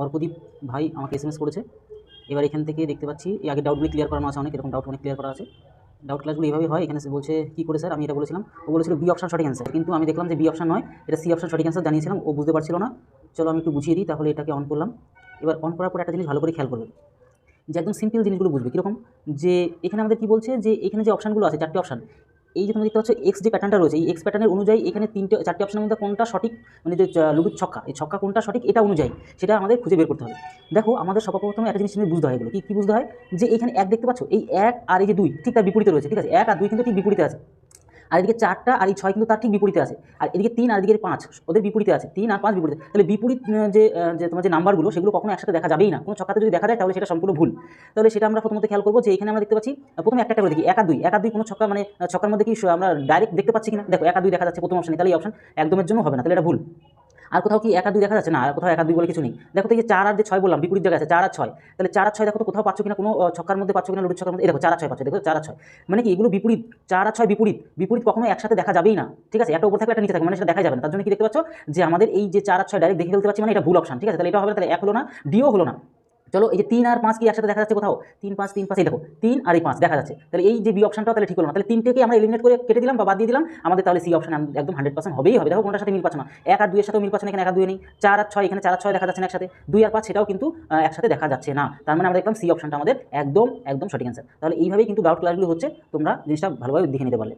অর্কদীপ ভাই আমাকে এস করেছে। এবার এখান থেকে দেখতে পাচ্ছি, এই আগে ডাউটগুলি ক্লিয়ার করানো আছে অনেক, এরকম ডাউট অনেক ক্লিয়ার করা আছে। ডাউট ক্লাসগুলো এইভাবে হয়, এখানে বলছে, কী করে স্যার আমি এটা বলেছিলাম। ও বলেছিল বি অপশন সঠিক অ্যান্সার কিন্তু আমি দেখলাম যে বি অপশন নয়, এটা সি অপশন সঠিক অ্যান্সার জানিয়েছিলাম, ও বুঝতে পারছিল না। চলো আমি একটু বুঝিয়ে দিই, তাহলে এটাকে অন করলাম। এবার অন করার পর একটা জিনিস ভালো করে খেয়াল করবে। যে একদম সিম্পল জিনিসগুলো বুঝবে, কীরকম? যে এখানে আমাদের কী বলছে? যে এখানে যে অপশানগুলো আছে, চারটে অপশান এই যে তোমরা দেখতে পাচ্ছ এক্স যে প্যাটার্নটা রয়েছে। এই এক্স প্যাটার্নের অনুযায়ী এখানে তিনটে, চারটি অপশনের মধ্যে কোনটা সঠিক মানে যে লুডুর ছক্কা, এই ছক্কা কোনটা সঠিক, এটা অনুযায়ী সেটা আমাদের খুঁজে বের করতে হবে। দেখো, আমাদের সর্বপ্রথমে একটা জিনিস বুঝতে হয় এগুলো। কী বুঝতে হয়? যে এখানে এক দেখতে পাচ্ছ? এই এক আর এই যে দুই, ঠিক তার বিপরীতে রয়েছে, ঠিক আছে? এক আর দুই কিন্তু ঠিক বিপরীতে আছে। আর এদিকে চারটা আর এই ছয় কিন্তু তার ঠিক বিপরীতে আছে। আর এদিকে তিন আর এদিকে পাঁচ, ওদের বিপরীতে আছে। তিন আর পাঁচ বিপরীতে। তাহলে বিপরীত যে যে, তোমার যে নাম্বারগুলো, সেগুলো কখনো একসাথে দেখা যাবেই না। কোনো ছক্কাতে যদি দেখা যায়, তাহলে সেটা সম্পূর্ণ ভুল। তাহলে সেটা আমরা প্রথমত খেয়াল করব যে, এখানে আমরা দেখতে পাচ্ছি প্রথমে একটা করে দেখি। একা দুই। একা দুই কোনো ছক্কা মানে ছক্কার মধ্যে কি, আমরা ডাইরেক্ট দেখতে পাচ্ছি কিনা? দেখো, একা দুই দেখা যাচ্ছে প্রথম অপশানে তাহলে এই অপশন একদমের জন্য হবে না। তাহলে এটা ভুল। আর কোথাও কি এক দুই দেখা যাচ্ছে? না, আর কোথাও একা দুই বলে কিছু নেই। দেখো তো এই যে চার আর যে ছয় বললাম, বিপরীত জায়গা আছে, চার আর ছয়। তাহলে চার আর ছয় দেখো তো কোথাও পাচ্ছ কিনা? কোনো ছক্কার মধ্যে পাচ্ছ কিনা? লুডুর ছক্কার মধ্যে দেখো, চার আর ছয় পাচ্ছ, দেখো চার আর ছয়। মানে কি, এগুলো বিপরীত, চার আর ছয় বিপরীত। বিপরীত কখনো একসাথে দেখা যাবেই না, ঠিক আছে? একটা উপর থাকে একটা নিচে থাকে মানে সেটা দেখা যাবে না। তার জন্য কি দেখতে পাচ্ছ? যে আমাদের এই যে চার আর ছয় ডাইরেক্ট দেখে ফেলতে পারছি মানে এটা ভুল অপশন ঠিক আছে? তাহলে এটা হবে তাহলে এক হলো না ডিও হলো না। চলো এই যে তিন আর পাঁচ কি একসাথে দেখা যাচ্ছে কোথাও? তিন পাঁচ তিন পাঁচ, এই দেখো, তিন আর এই পাঁচ দেখা যাচ্ছে। তাহলে এই যে বি অপশনটাও তাহলে ঠিক হলো না। তাহলে তিনটেকে আমরা এলিমিনেট করে কেটে দিলাম বা বাদ দিয়ে দিলাম। আমাদের তাহলে সি অপশন একদম হান্ড্রেড পার্সেন্ট হবেই হবে। দেখো কোনটার সাথে মিল পাচ্ছে না। এক আর দুইয়ের সাথে মিল পাচ্ছে না, এখানে এক দুই নেই। চার আর ছয়, এখানে চার ছয় দেখা যাচ্ছে না একসাথে। দুই আর পাঁচ সেটাও কিন্তু একসাথে দেখা যাচ্ছে না। তার মানে আমরা দেখলাম সি অপশনটা আমাদের একদম একদম সঠিক অ্যান্সার তাহলে এইভাবেই কিন্তু ডাউট ক্লাসগুলো হচ্ছে। তোমরা জিনিসটা ভালোভাবে দেখে নিতে পারলে।